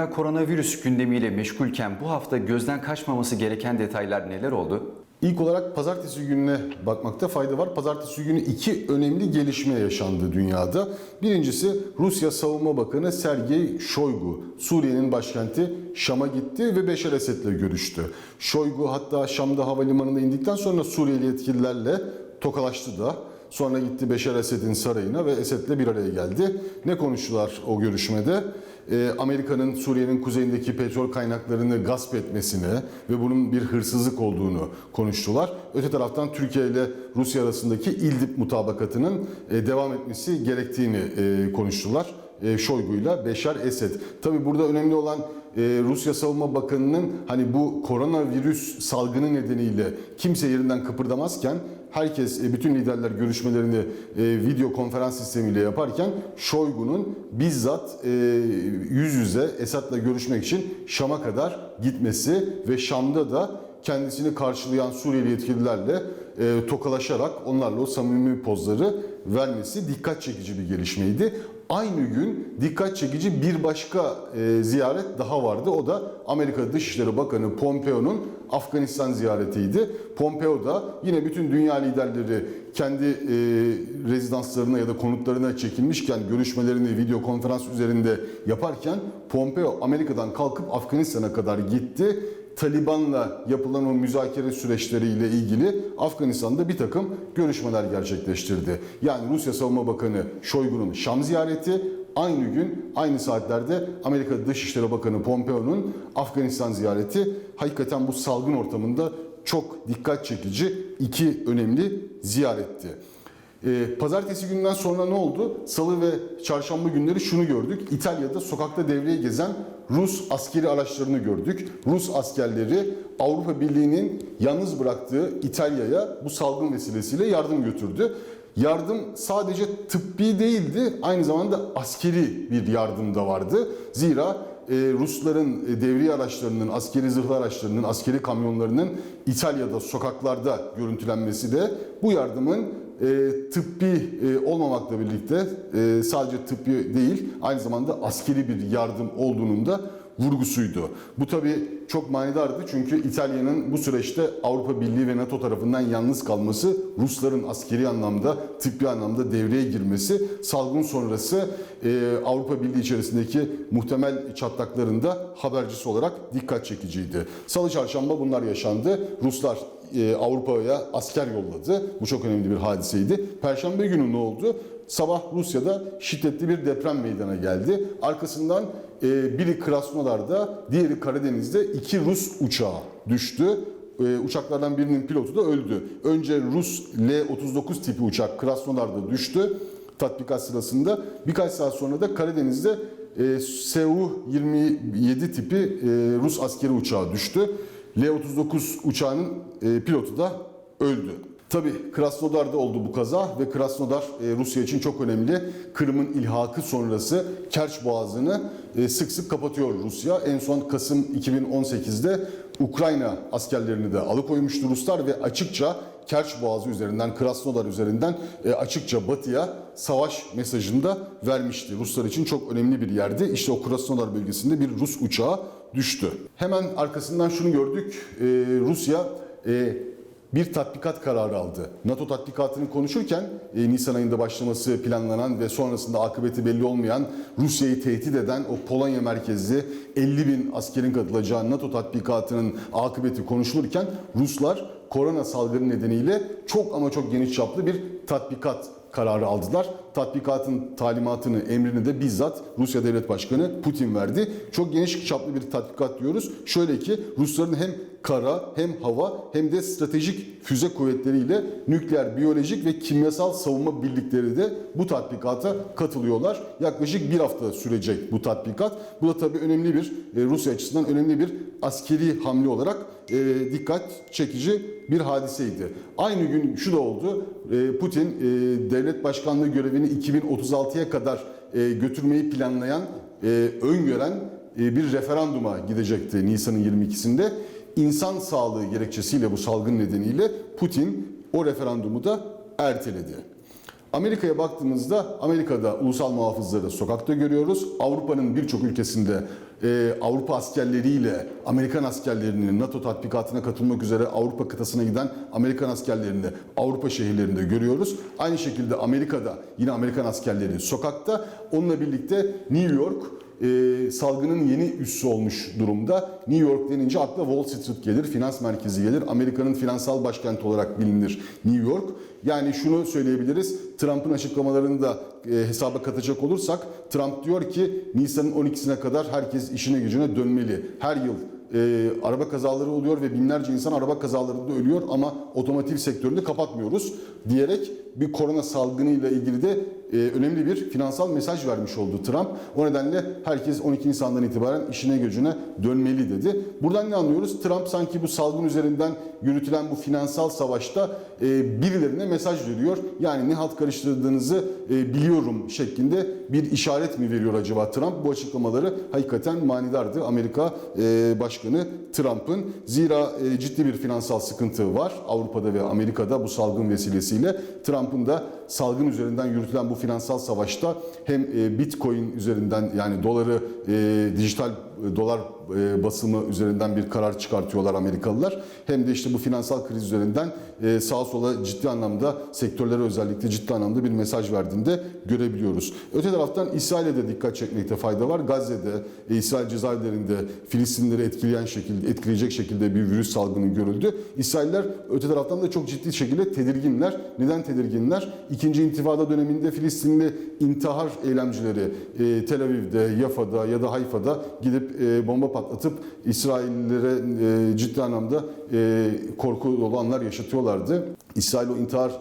Dünya koronavirüs gündemiyle meşgulken bu hafta gözden kaçmaması gereken detaylar neler oldu? İlk olarak pazartesi gününe bakmakta fayda var. Pazartesi günü iki önemli gelişme yaşandı dünyada. Birincisi Rusya Savunma Bakanı Sergey Shoigu Suriye'nin başkenti Şam'a gitti ve Beşar Esed'le görüştü. Shoigu hatta Şam'da havalimanında indikten sonra Suriyeli yetkililerle tokalaştı da. Sonra gitti Beşar Esed'in sarayına ve Esed'le bir araya geldi. Ne konuştular o görüşmede? Ee, Amerika'nın Suriye'nin kuzeyindeki petrol kaynaklarını gasp etmesine ve bunun bir hırsızlık olduğunu konuştular. Öte taraftan Türkiye ile Rusya arasındaki İldip mutabakatının e, devam etmesi gerektiğini e, konuştular. E, Şoygu ile Beşar Esed. Tabi burada önemli olan e, Rusya Savunma Bakanı'nın hani bu koronavirüs salgını nedeniyle kimse yerinden kıpırdamazken herkes e, bütün liderler görüşmelerini e, video konferans sistemiyle yaparken Şoygu'nun bizzat e, yüz yüze Esad'la görüşmek için Şam'a kadar gitmesi ve Şam'da da kendisini karşılayan Suriyeli yetkililerle e, tokalaşarak onlarla o samimi pozları vermesi dikkat çekici bir gelişmeydi. Aynı gün dikkat çekici bir başka e, ziyaret daha vardı. O da Amerika Dışişleri Bakanı Pompeo'nun Afganistan ziyaretiydi. Pompeo da yine bütün dünya liderleri kendi e, rezidanslarına ya da konutlarına çekilmişken görüşmelerini video konferans üzerinde yaparken Pompeo Amerika'dan kalkıp Afganistan'a kadar gitti. Taliban'la yapılan o müzakere süreçleriyle ilgili Afganistan'da bir takım görüşmeler gerçekleştirdi. Yani Rusya Savunma Bakanı Şoygu'nun Şam ziyareti aynı gün aynı saatlerde Amerika Dışişleri Bakanı Pompeo'nun Afganistan ziyareti hakikaten bu salgın ortamında çok dikkat çekici iki önemli ziyaretti. Ee, pazartesi günden sonra ne oldu? Salı ve çarşamba günleri şunu gördük. İtalya'da sokakta devreye gezen Rus askeri araçlarını gördük. Rus askerleri Avrupa Birliği'nin yalnız bıraktığı İtalya'ya bu salgın vesilesiyle yardım götürdü. Yardım sadece tıbbi değildi, aynı zamanda askeri bir yardım da vardı. Zira e, Rusların e, devriye araçlarının, askeri zırhlı araçlarının, askeri kamyonlarının İtalya'da sokaklarda görüntülenmesi de bu yardımın e, tıbbi e, olmamakla birlikte e, sadece tıbbi değil aynı zamanda askeri bir yardım olduğunun da vurgusuydu. Bu tabi çok manidardı çünkü İtalya'nın bu süreçte Avrupa Birliği ve NATO tarafından yalnız kalması, Rusların askeri anlamda, tıbbi anlamda devreye girmesi, salgın sonrası e, Avrupa Birliği içerisindeki muhtemel çatlaklarında habercisi olarak dikkat çekiciydi. Salı çarşamba bunlar yaşandı. Ruslar e, Avrupa'ya asker yolladı. Bu çok önemli bir hadiseydi. Perşembe günü ne oldu? Sabah Rusya'da şiddetli bir deprem meydana geldi. Arkasından e, biri Krasnodar'da, diğeri Karadeniz'de iki Rus uçağı düştü. E, uçaklardan birinin pilotu da öldü. Önce Rus L-39 tipi uçak Krasnodar'da düştü tatbikat sırasında. Birkaç saat sonra da Karadeniz'de e, Su-27 tipi Rus askeri uçağı düştü. L-39 uçağının e, pilotu da öldü. Tabi Krasnodar'da oldu bu kaza ve Krasnodar e, Rusya için çok önemli. Kırım'ın ilhakı sonrası Kerç Boğazı'nı e, sık sık kapatıyor Rusya. En son Kasım 2018'de Ukrayna askerlerini de alıkoymuştu Ruslar ve açıkça Kerç Boğazı üzerinden, Krasnodar üzerinden e, açıkça batıya savaş mesajını da vermişti. Ruslar için çok önemli bir yerdi. İşte o Krasnodar bölgesinde bir Rus uçağı düştü. Hemen arkasından şunu gördük. E, Rusya e, bir tatbikat kararı aldı. NATO tatbikatını konuşurken e, Nisan ayında başlaması planlanan ve sonrasında akıbeti belli olmayan Rusya'yı tehdit eden o Polonya merkezli 50 bin askerin katılacağı NATO tatbikatının akıbeti konuşulurken Ruslar korona salgını nedeniyle çok ama çok geniş çaplı bir tatbikat kararı aldılar. Tatbikatın talimatını, emrini de bizzat Rusya Devlet Başkanı Putin verdi. Çok geniş çaplı bir tatbikat diyoruz. Şöyle ki Rusların hem kara hem hava hem de stratejik füze kuvvetleriyle nükleer, biyolojik ve kimyasal savunma birlikleri de bu tatbikata katılıyorlar. Yaklaşık bir hafta sürecek bu tatbikat. Bu da tabii önemli bir e, Rusya açısından önemli bir askeri hamle olarak e, dikkat çekici bir hadiseydi. Aynı gün şu da oldu. E, Putin e, devlet başkanlığı görevini 2036'ya kadar e, götürmeyi planlayan, e, öngören e, bir referanduma gidecekti Nisan'ın 22'sinde. İnsan sağlığı gerekçesiyle bu salgın nedeniyle Putin o referandumu da erteledi. Amerika'ya baktığımızda Amerika'da ulusal muhafızları sokakta görüyoruz. Avrupa'nın birçok ülkesinde e, Avrupa askerleriyle Amerikan askerlerinin NATO tatbikatına katılmak üzere Avrupa kıtasına giden Amerikan askerlerini Avrupa şehirlerinde görüyoruz. Aynı şekilde Amerika'da yine Amerikan askerleri sokakta. Onunla birlikte New York e, salgının yeni üssü olmuş durumda. New York denince akla Wall Street gelir, finans merkezi gelir. Amerika'nın finansal başkenti olarak bilinir New York. Yani şunu söyleyebiliriz, Trump'ın açıklamalarını da e, hesaba katacak olursak, Trump diyor ki Nisan'ın 12'sine kadar herkes işine gücüne dönmeli. Her yıl e, araba kazaları oluyor ve binlerce insan araba kazalarında ölüyor ama otomotiv sektörünü kapatmıyoruz diyerek bir korona salgını ile ilgili de e, önemli bir finansal mesaj vermiş oldu Trump. O nedenle herkes 12 Nisan'dan itibaren işine gücüne dönmeli dedi. Buradan ne anlıyoruz? Trump sanki bu salgın üzerinden yürütülen bu finansal savaşta e, birilerine mesaj veriyor. Yani ne halt karıştırdığınızı e, biliyorum şeklinde bir işaret mi veriyor acaba Trump? Bu açıklamaları hakikaten manidardı Amerika e, Başkanı Trump'ın. Zira e, ciddi bir finansal sıkıntı var Avrupa'da ve Amerika'da bu salgın vesilesiyle. Trump'ın da salgın üzerinden yürütülen bu finansal savaşta hem e, Bitcoin üzerinden yani doları e, dijital dolar e, basımı üzerinden bir karar çıkartıyorlar Amerikalılar. Hem de işte bu finansal kriz üzerinden e, sağa sola ciddi anlamda sektörlere özellikle ciddi anlamda bir mesaj verdiğini de görebiliyoruz. Öte taraftan İsrail'e de dikkat çekmekte fayda var. Gazze'de, e, İsrail cezaevlerinde Filistinleri etkileyen şekilde, etkileyecek şekilde bir virüs salgını görüldü. İsrailler öte taraftan da çok ciddi şekilde tedirginler. Neden tedirginler? İkinci intifada döneminde Filistinli intihar eylemcileri e, Tel Aviv'de, Yafa'da ya da Hayfa'da gidip e, bomba patlatıp İsraillilere e, ciddi anlamda e, korku dolu anlar yaşatıyorlardı. İsrail o intihar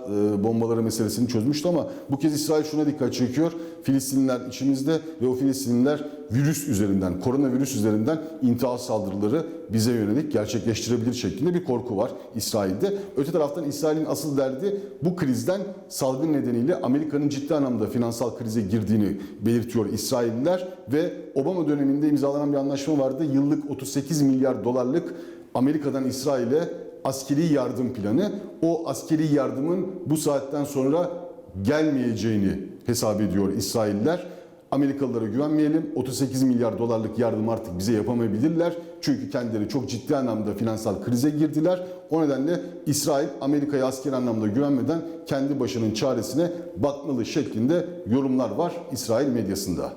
bombaları meselesini çözmüştü ama bu kez İsrail şuna dikkat çekiyor. Filistinliler içimizde ve o Filistinliler virüs üzerinden, koronavirüs üzerinden intihar saldırıları bize yönelik gerçekleştirebilir şeklinde bir korku var İsrail'de. Öte taraftan İsrail'in asıl derdi bu krizden salgın nedeniyle Amerika'nın ciddi anlamda finansal krize girdiğini belirtiyor İsrailliler ve Obama döneminde imzalanan bir anlaşma vardı. Yıllık 38 milyar dolarlık Amerika'dan İsrail'e askeri yardım planı. O askeri yardımın bu saatten sonra gelmeyeceğini hesap ediyor İsrailler. Amerikalılara güvenmeyelim. 38 milyar dolarlık yardım artık bize yapamayabilirler. Çünkü kendileri çok ciddi anlamda finansal krize girdiler. O nedenle İsrail Amerika'ya askeri anlamda güvenmeden kendi başının çaresine bakmalı şeklinde yorumlar var İsrail medyasında.